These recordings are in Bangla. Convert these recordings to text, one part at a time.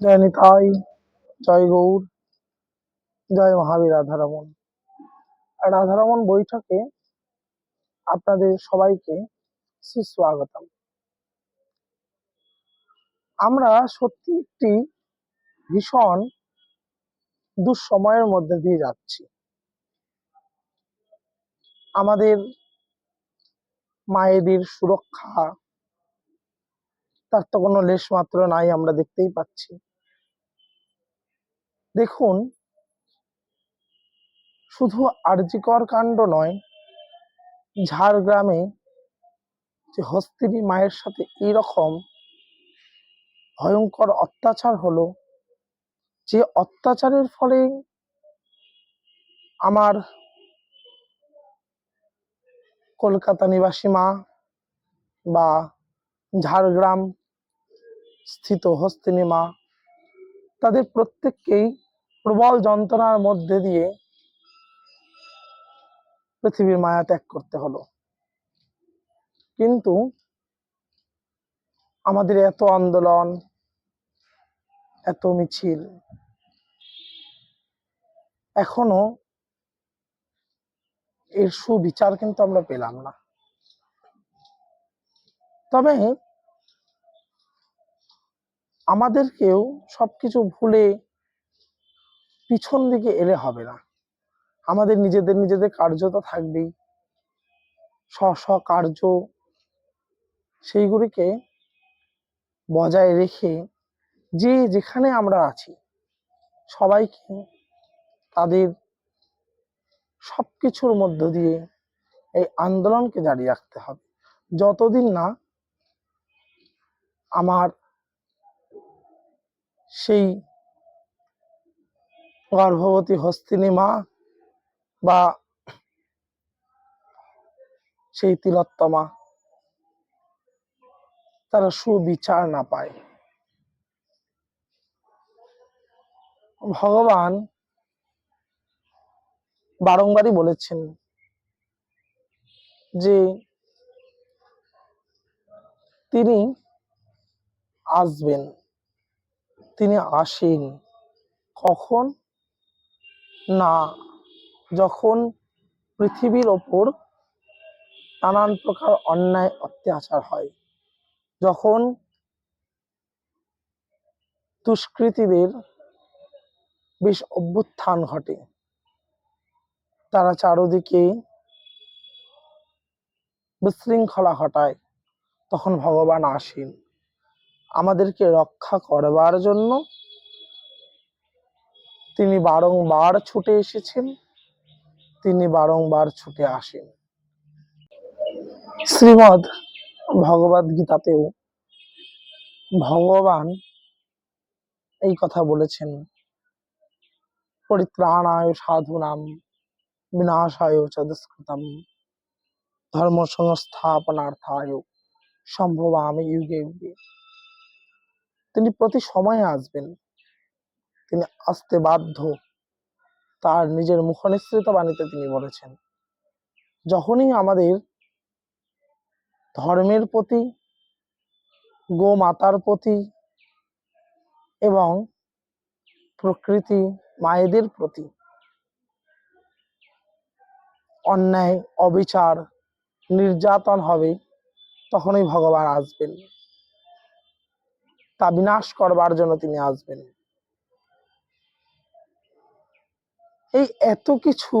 জয় নিতাই, জয় গৌর, জয় মহাবীর রাধারমন রাধারমন বৈঠকে আপনাদের সবাইকে সুস্বাগতম। আমরা সত্যি একটি ভীষণ দুঃসময়ের মধ্যে দিয়ে যাচ্ছি। আমাদের মায়েদের সুরক্ষা, তার তো কোনো লেশ মাত্র নাই আমরা দেখতেই পাচ্ছি। দেখুন, শুধু আরজিকর কাণ্ড নয়, ঝাড়গ্রামে যে হস্তিনী মায়ের সাথে এইরকম ভয়ঙ্কর অত্যাচার হলো, যে অত্যাচারের ফলে আমার কলকাতা নিবাসী মা বা ঝাড়গ্রাম স্থিত হস্তিনী মা তাদের প্রত্যেককেই প্রবল যন্ত্রণার মধ্যে দিয়ে পৃথিবীর মায়া ত্যাগ করতে হলো। কিন্তু আমাদের এত আন্দোলন, এত মিছিল এখনও এর সুবিচার কিন্তু আমরা পেলাম না। তবে আমাদেরকেও সবকিছু ভুলে পিছন দিকে এলে হবে না। আমাদের নিজেদের নিজেদের কার্য তো থাকবেই। স্ব স্ব কার্য সেইগুলিকে বজায় রেখে যে যেখানে আমরা আছি, সবাইকে তাদের সবকিছুর মধ্য দিয়ে এই আন্দোলনকে জারি রাখতে হবে। যতদিন না আমার সেই গর্ভবতী হস্তিনী মা বা সেই তিলোত্তমা, তারা সুবিচার না পায়। ভগবান বারংবারই বলেছেন যে তিনি আসবেন। তিনি আসেন। কখন? না, যখন পৃথিবীর ওপর নানান প্রকার অন্যায়, অত্যাচার হয়, যখন দুষ্কৃতীদের বেশ অভ্যুত্থান ঘটে, তারা চারদিকে বিশৃঙ্খলা ঘটায়, তখন ভগবান আসেন। আমাদেরকে রক্ষা করবার জন্য তিনি বারংবার ছুটে এসেছেন, তিনি বারংবার ছুটে আসেন। শ্রীমদ ভগবদ গীতাতেও ভগবান এই কথা বলেছেন, পরিত্রাণায় সাধুনাম, বিনাশায় চ দুষ্কৃতম ধর্ম সংস্থাপনার্থায় সম্ভব আমি যুগে যুগে। তিনি প্রতি সময়ে আসবেন। তিনি আসতে বাধ্য। তার নিজের মুখনিসৃত বাণীতে তিনি বলেছেন, যখনই আমাদের ধর্মের প্রতি, গোমাতার প্রতি এবং প্রকৃতি মায়েদের প্রতি অন্যায়, অবিচার, নির্যাতন হবে, তখনই ভগবান আসবেন। তা বিনাশ করবার জন্য তিনি আসবেন। এই এত কিছু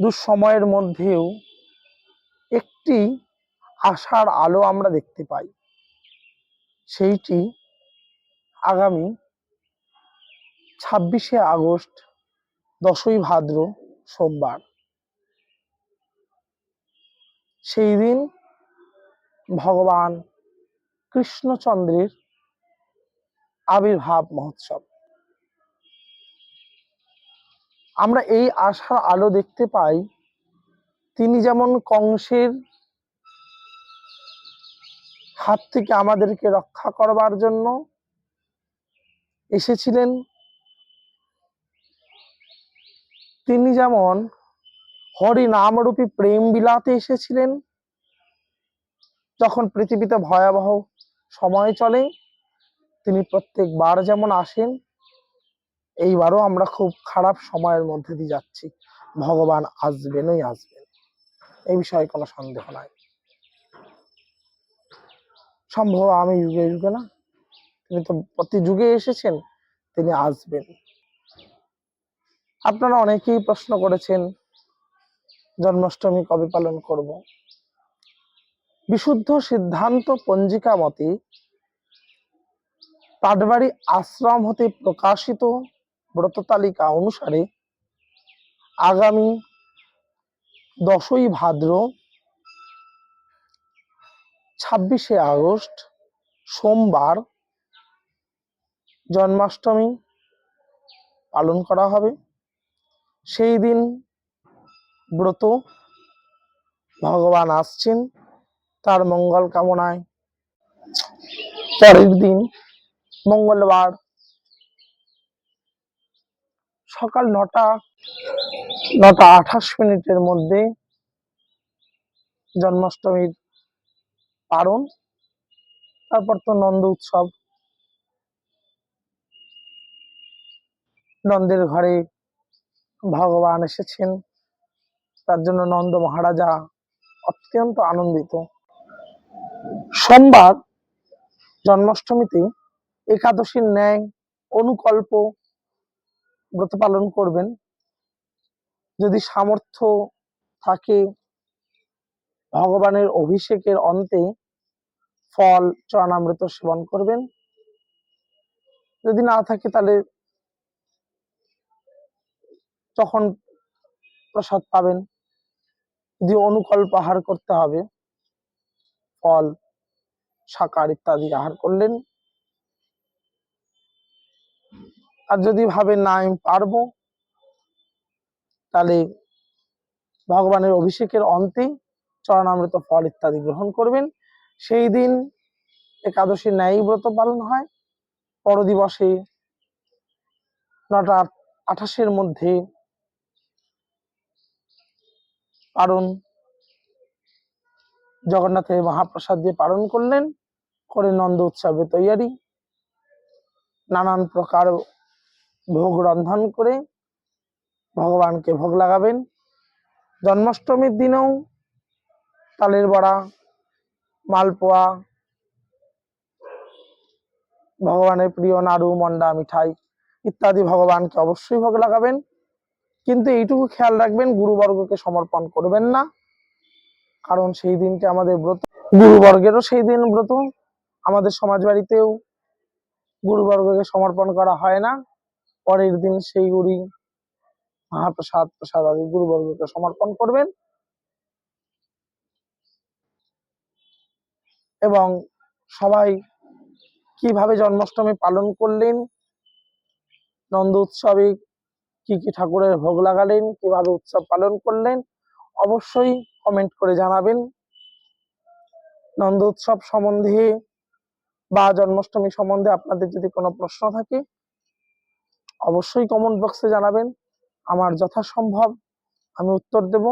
দুঃসময়ের মধ্যেও একটি আশার আলো আমরা দেখতে পাই। সেইটি আগামী ছাব্বিশে আগস্ট, দশই ভাদ্র সোমবার। সেই দিন ভগবান কৃষ্ণচন্দ্রের আবির্ভাব মহোৎসব। আমরা এই আশার আলো দেখতে পাই, তিনি যেমন কংসের হাত থেকে আমাদেরকে রক্ষা করবার জন্য এসেছিলেন, তিনি যেমন হরি নামরূপী প্রেম বিলাতে এসেছিলেন যখন পৃথিবীতে ভয়াবহ সময় চলে, তিনি প্রত্যেকবার যেমন আসেন, এইবারও আমরা খুব খারাপ সময়ের মধ্যে দিয়ে যাচ্ছি। ভগবান আসবেনই আসবেন। এই বিষয়ে কোনো সন্দেহ নাই। সম্ভব আমি যুগে যুগে না। তিনি তো প্রতি যুগে এসেছেন, তিনি আসবেন। আপনারা অনেকেই প্রশ্ন করেছেন, জন্মাষ্টমী কবে পালন করব? বিশুদ্ধ সিদ্ধান্ত পঞ্জিকা মতে পাটবাড়ি আশ্রম হতে প্রকাশিত ব্রত তালিকা অনুসারে আগামী দশই ভাদ্র ছাব্বিশে আগস্ট সোমবার জন্মাষ্টমী পালন করা হবে। সেই দিন ব্রত ভগবান আসছেন। তার মঙ্গল কামনায়। পরের দিন, মঙ্গলবার, সকাল নটা নটা আঠাশ মিনিটের মধ্যে জন্মাষ্টমীর পারণ তারপর তো নন্দ উৎসব। নন্দের ঘরে ভগবান এসেছেন, তার জন্য নন্দ মহারাজা অত্যন্ত আনন্দিত। সোমবার জন্মাষ্টমীতে একাদশীর ন্যায় অনুকল্প ব্রত পালন করবেন। যদি সামর্থ্য থাকে, ভগবানের অভিষেকের অন্তে ফল, চরণামৃত সেবন করবেন। যদি না থাকে তাহলে তখন প্রসাদ পাবেন। যদি অনুকল্প আহার করতে হবে ফল শাকার ইত্যাদি আহার করলেন। আর যদি ভাবে না আমি পারব, তাহলে ভগবানের অভিষেকের অন্তে চরণামৃত ফল ইত্যাদি গ্রহণ করবেন। সেই দিন একাদশী ন্যায় ব্রত পালন হয়। পরদিবসে নটা আঠাশের মধ্যে পালন জগন্নাথের মহাপ্রসাদ দিয়ে পালন করলেন, করে নন্দ উৎসবে তৈয়ারি। নানান প্রকার ভোগ রন্ধন করে ভগবানকে ভোগ লাগাবেন। জন্মাষ্টমীর দিনেও তালের বড়া, মালপোয়া, ভগবানের প্রিয় নাড়ু, মন্ডা, মিঠাই ইত্যাদি ভগবানকে অবশ্যই ভোগ লাগাবেন। কিন্তু এইটুকু খেয়াল রাখবেন, গুরুবর্গকে সমর্পণ করবেন না। কারণ সেই দিনকে আমাদের ব্রত, গুরুবর্গেরও সেই দিন ব্রত। আমাদের সমাজ বাড়িতেও গুরুবর্গকে সমর্পণ করা হয় না। পরের দিন সেই গুড়ি মহাপ্রসাদ, প্রসাদ আদি গুরুবর্গকে সমর্পণ করবেন। এবং সবাই কীভাবে জন্মাষ্টমী পালন করলেন, নন্দ উৎসবে কি কি ঠাকুরের ভোগ লাগালেন, কীভাবে উৎসব পালন করলেন, অবশ্যই কমেন্ট করে জানাবেন। নন্দ উৎসব সম্বন্ধে বা জন্মাষ্টমী সম্বন্ধে আপনাদের যদি কোনো প্রশ্ন থাকে, অবশ্যই কমেন্ট বক্সে জানাবেন। আমার যথাসম্ভব আমি উত্তর দেব।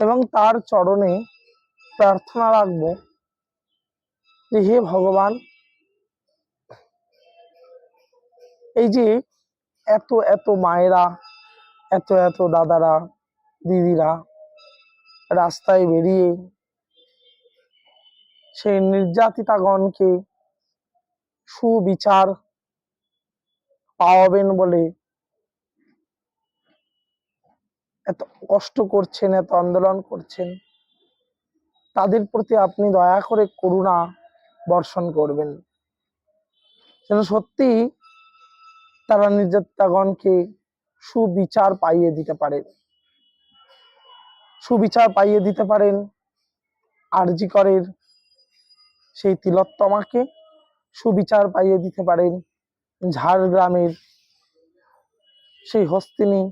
এবং তার চরণে প্রার্থনা রাখব যে হে ভগবান, এই যে এত এত মায়েরা এত এত দাদারা, দিদিরা রাস্তায় বেরিয়ে সেই নির্যাতিতাগণকে সুবিচার পাওয়াবেন বলে এত কষ্ট করছেন, এত আন্দোলন করছেন, তাদের প্রতি আপনি দয়া করে করুণা বর্ষণ করবেন। যেন সত্যি তারা নির্যাতিতাগণকে সুবিচার পাইয়ে দিতে পারেন সুবিচার পাইয়ে দিতে পারেন আরজি করের সেই তিলোত্তমাকে। সুবিচার পাইয়ে দিতে পারেন ঝাড়গ্রামের সেই হস্তিনী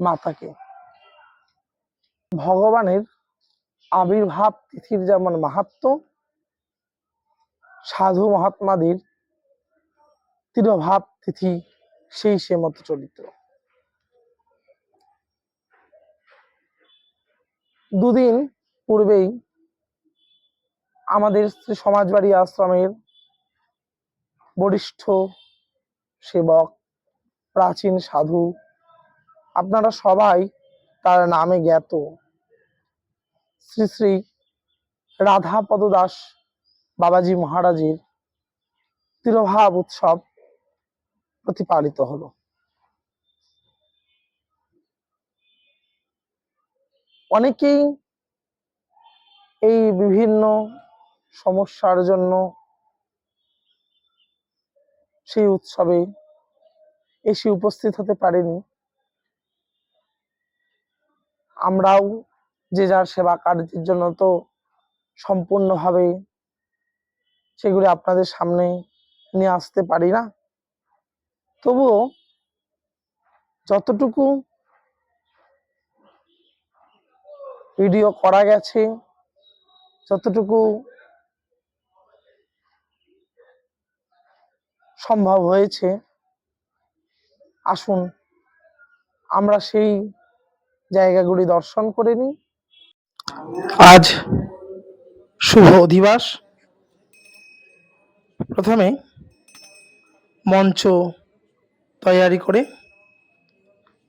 মাতাকে। ভগবানের আবির্ভাব তিথির যেমন মাহাত্ম, সাধু মহাত্মাদের তিরভাব তিথি সেই সে মতো চরিত্র। দুদিন পূর্বেই আমাদের সমাজবাড়ি আশ্রমের বরিষ্ঠ সেবক, প্রাচীন সাধু, আপনারা সবাই তার নামে জ্ঞাত। শ্রী শ্রী রাধাপদ দাস বাবাজি মহারাজের তিরোভাব উৎসব প্রতিপালিত হলো। অনেকেই এই বিভিন্ন সমস্যার জন্য সেই উৎসবে এসে উপস্থিত হতে পারেনি। আমরাও যে যার সেবা কার্যের জন্য তো সম্পূর্ণভাবে সেগুলি আপনাদের সামনে নিয়ে আসতে পারি না। তবুও যতটুকু ভিডিও করা গেছে। যতটুকু সম্ভব হয়েছে, আসুন আমরা সেই জায়গাগুলি দর্শন করে নিই। আজ শুভ অধিবাস। প্রথমে মঞ্চ তৈয়ারি করে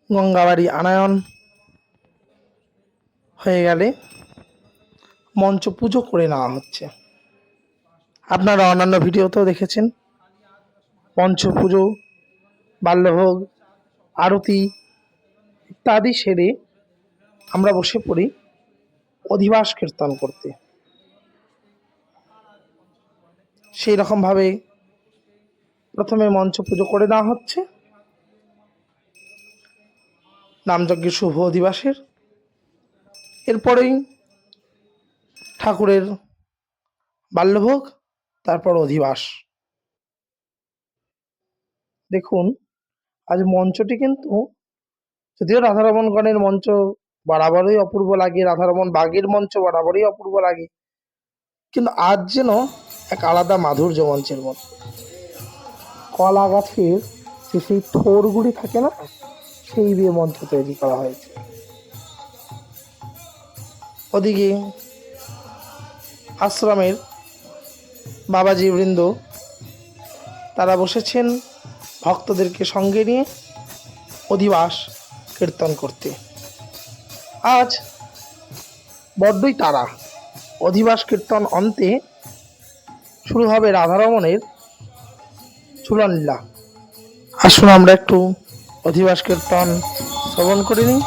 গঙ্গাবাড়ি আনায়ন হয়ে গেলে মঞ্চ পুজো করে নেওয়া হচ্ছে। আপনারা অন্যান্য ভিডিওতেও দেখেছেন, মঞ্চ পুজো, বাল্যভোগ, আরতি ইত্যাদি সেরে আমরা বসে পড়ি অধিবাস কীর্তন করতে। সেই রকমভাবে প্রথমে মঞ্চ পুজো করে নেওয়া হচ্ছে। নামযজ্ঞের শুভ অধিবাসের এরপরেই ঠাকুরের বাল্যভোগ, তারপর অধিবাস। দেখুন, আজ মঞ্চটি কিন্তু, যদিও রাধারমণগণের মঞ্চ বরাবরই অপূর্ব লাগে, রাধারমণ বাগের মঞ্চ বরাবরই অপূর্ব লাগে, কিন্তু আজ যেন এক আলাদা মাধুর্য মঞ্চের মতো। কলা গাছের যে সেই থোরগুলি থাকে না, সেই দিয়ে মঞ্চ তৈরি করা হয়েছে। ওদিকে আশ্রমের বাবাজি বৃন্দ, তারা বসেছেন ভক্তদেরকে সঙ্গে নিয়ে অধিবাস কীর্তন করতে। আজ বড্ডই তারা অধিবাস কীর্তন অন্তে শুরু হবে রাধারমণের চূড়ালীলা। আসুন আমরা একটু অধিবাস কীর্তন শ্রবণ করে নিই।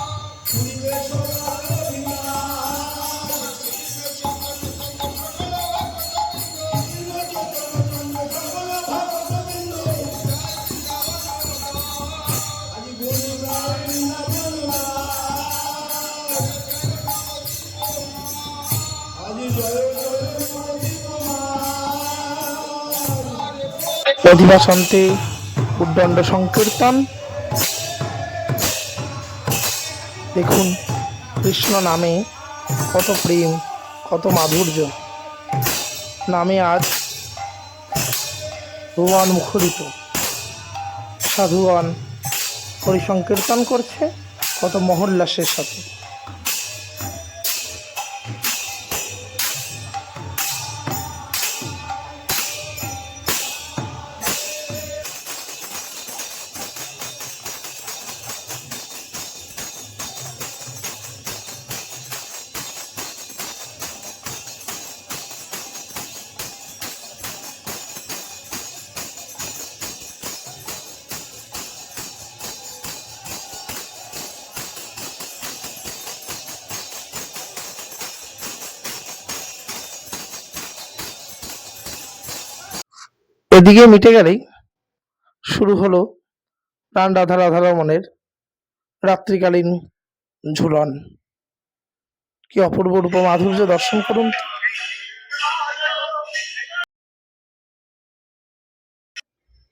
অধিবাসন্তে উদ্দণ্ড সংকীর্তন। দেখুন, কৃষ্ণ নামে কত প্রেম, কত মাধুর্য। নামে আজ ভুবন মুখরিত। সাধুগণ পরিসংকীর্তন করছে, কত মহল্লাসের সাথে এদিকে মিটে গেলেই শুরু হলো প্রাণ রাধা রাধা রমণের রাত্রিকালীন ঝুলন। কি অপূর্ব রূপ মাধুর্য দর্শন করুন।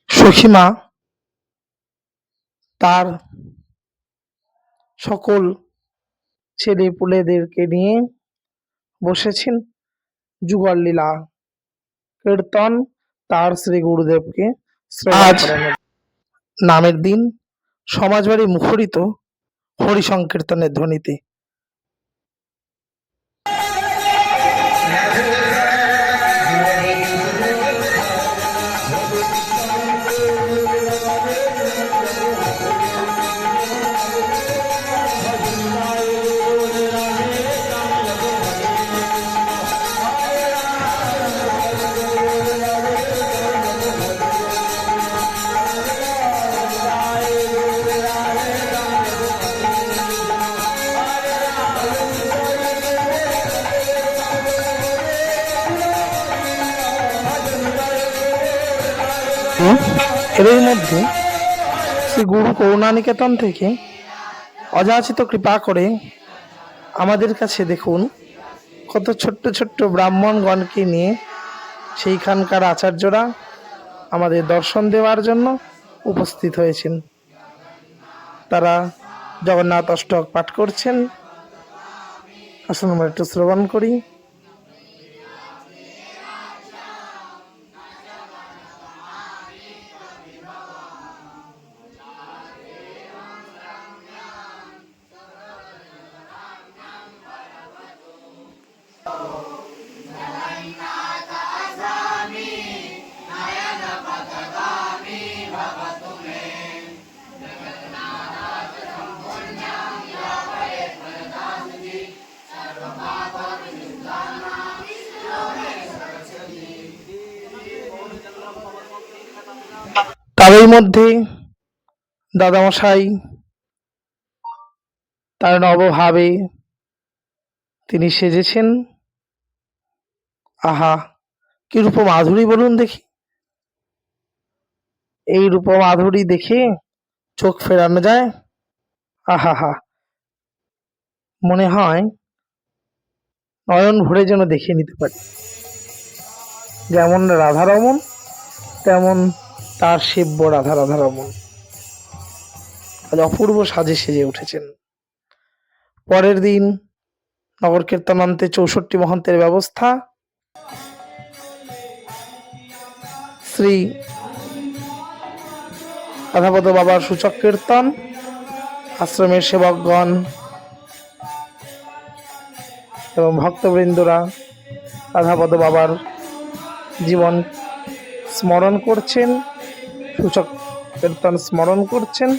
সখীমা তার সকল ছেলে পুলেদেরকে নিয়ে বসেছেন যুগল লীলা, কীর্তন তার শ্রী গুরুদেবকে আজ নামের দিন সমাজবাড়ি মুখরিত হরি সংকীর্তনের ধ্বনিতে। এরই মধ্যে শ্রী গুরু করুণানিকেতন থেকে অযাচিত কৃপা করে আমাদের কাছে দেখুন কত ছোট্ট ছোট্ট ব্রাহ্মণগণকে নিয়ে সেইখানকার আচার্যরা আমাদের দর্শন দেওয়ার জন্য উপস্থিত হয়েছেন। তারা জগন্নাথ অষ্টক পাঠ করছেন। আসুন আমরা একটু শ্রবণ করি। তারই মধ্যে দাদামশাই তার নবভাবে তিনি সেজেছেন। আহা, কি রূপ মাধুরী বলুন দেখি। এই রূপ মাধুরী দেখে চোখ ফেরানো যায়। আহা হা মনে হয় নয়ন ভরে যেন দেখে নিতে পারি। যেমন রাধারমন, তেমন তার সেব্য রাধা রাধারমন আজ অপূর্ব সাজে সেজে উঠেছেন। পরের দিন নগর কীর্তনান্তে চৌষট্টি মহন্তের ব্যবস্থা। শ্রী রাধাপদ বাবার সূচক কীর্তন, আশ্রমের সেবকগণ এবং ভক্তবৃন্দরা রাধাপদ বাবার জীবন স্মরণ করছেন। সূচক কীর্তন স্মরণ করছেন।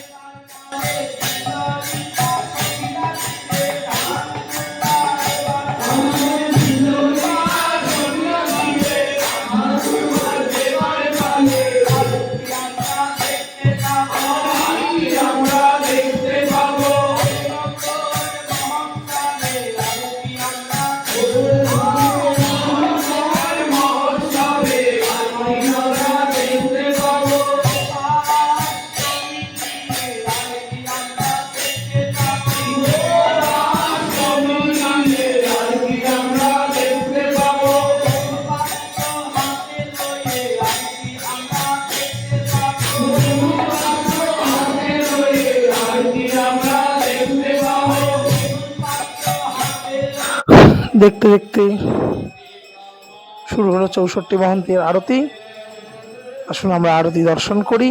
দেখতে দেখতে শুরু হলো চৌষট্টি মহন্তের আরতি। আসুন আমরা আরতি দর্শন করি।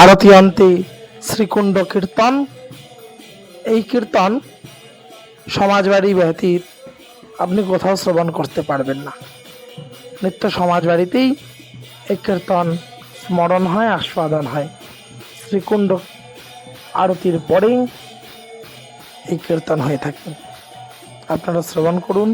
আরতি অন্তে শ্রীকুণ্ড কীর্তন। এই কীর্তন সমাজবাড়ি ব্যতীত আপনি কোথাও শ্রবণ করতে পারবেন না। নিত্য সমাজবাড়িতেই এই কীর্তন স্মরণ হয়, আস্বাদন হয়। শ্রীকুণ্ড আরতির পরেই এই কীর্তন হয়ে থাকে। আপনারা শ্রবণ করুন।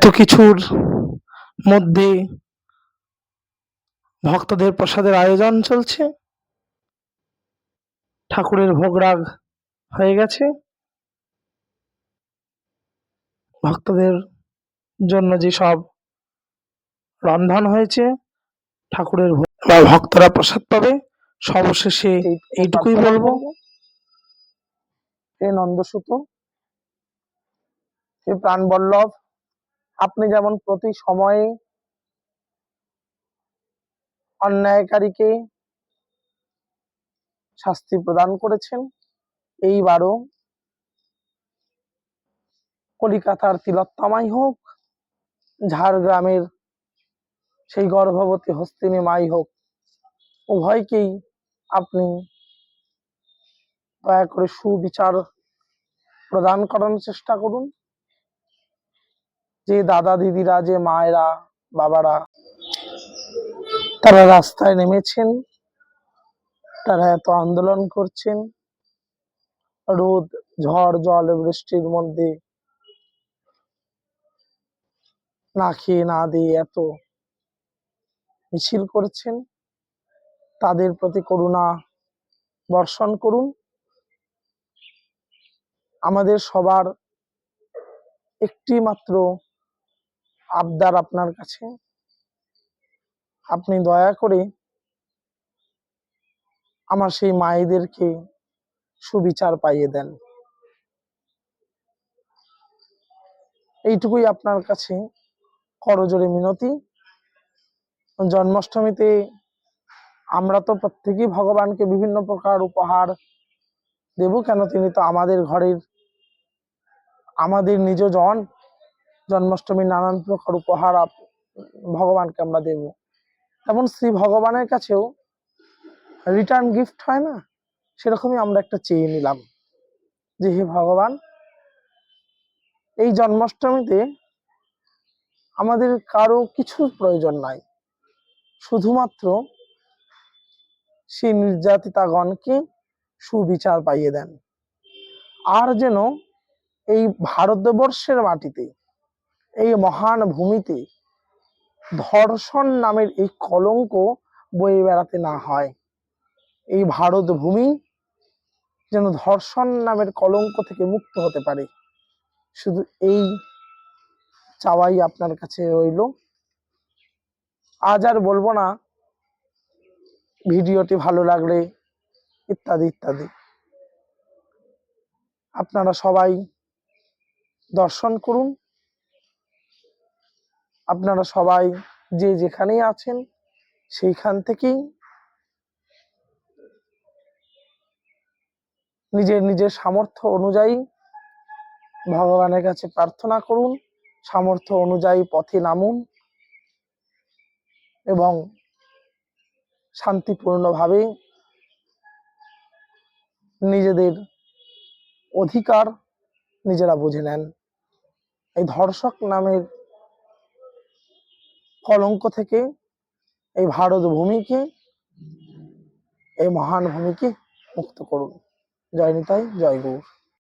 এত কিছুর মধ্যে ভক্তদের প্রসাদের আয়োজন চলছে। ঠাকুরের ভোগরাগ হয়ে গেছে। ভক্তদের জন্য যে সব রন্ধন হয়েছে ঠাকুরের ভোগ বা ভক্তরা প্রসাদ পাবে সর্বশেষে এইটুকুই বলব। হে নন্দসুত হে প্রাণবল্লভ আপনি যেমন প্রতি সময়ে অন্যায়কারীকে শাস্তি প্রদান করেছেন, এইবারও কলিকাতার তিলোত্তমাই হোক, ঝাড়গ্রামের সেই গর্ভবতী হস্তিনী মাই হোক, উভয়কেই আপনি দয়া করে সুবিচার প্রদান করানোর চেষ্টা করুন। যে দাদা দিদিরা, যে মায়েরা, বাবারা, তারা রাস্তায় নেমেছেন, তারা এত আন্দোলন করছেন, রোদ, ঝড়, জল, বৃষ্টির মধ্যে না খেয়ে না দিয়ে এত মিছিল করছেন, তাদের প্রতি করুণা বর্ষণ করুন। আমাদের সবার একটি মাত্র আবদার আপনার কাছে। আপনি দয়া করে আমার সেই মায়েদেরকে সুবিচার পাইয়ে দেন। এইটুকুই আপনার কাছে করজোরে মিনতি। জন্মাষ্টমীতে আমরা তো প্রত্যেকেই ভগবানকে বিভিন্ন প্রকার উপহার দেব, কেন তিনি তো আমাদের ঘরের, আমাদের নিজ জন জন্মাষ্টমীর নানান প্রকার উপহার ভগবানকে আমরা দেব। তেমন শ্রী ভগবানের কাছেও রিটার্ন গিফট হয় না? সেরকমই আমরা একটা চেয়ে নিলাম যে হে ভগবান, এই জন্মাষ্টমীতে আমাদের কারও কিছু প্রয়োজন নাই। শুধুমাত্র সেই নির্যাতিতাগণকে সুবিচার পাইয়ে দেন। আর যেন এই ভারতবর্ষের মাটিতে এই মহান ভূমিতে ধর্ষণ নামের এই কলঙ্ক বয়ে বেড়াতে না হয়। এই ভারত ভূমি যেন ধর্ষণ নামের কলঙ্ক থেকে মুক্ত হতে পারে। শুধু এই চাওয়াই আপনার কাছে রইল। আজ আর বলব না, ভিডিওটি ভালো লাগলে ইত্যাদি ইত্যাদি। আপনারা সবাই দর্শন করুন আপনারা সবাই যে যেখানেই আছেন, সেইখান থেকেই নিজের নিজের সামর্থ্য অনুযায়ী ভগবানের কাছে প্রার্থনা করুন, সামর্থ্য অনুযায়ী পথে নামুন এবং শান্তিপূর্ণভাবে নিজেদের অধিকার নিজেরা বুঝে নেন। এই ধর্ষক নামের কলঙ্ক থেকে এই ভারত ভূমিকে এই মহান ভূমিকে মুক্ত করুন। জয় নিতাই জয় গৌর।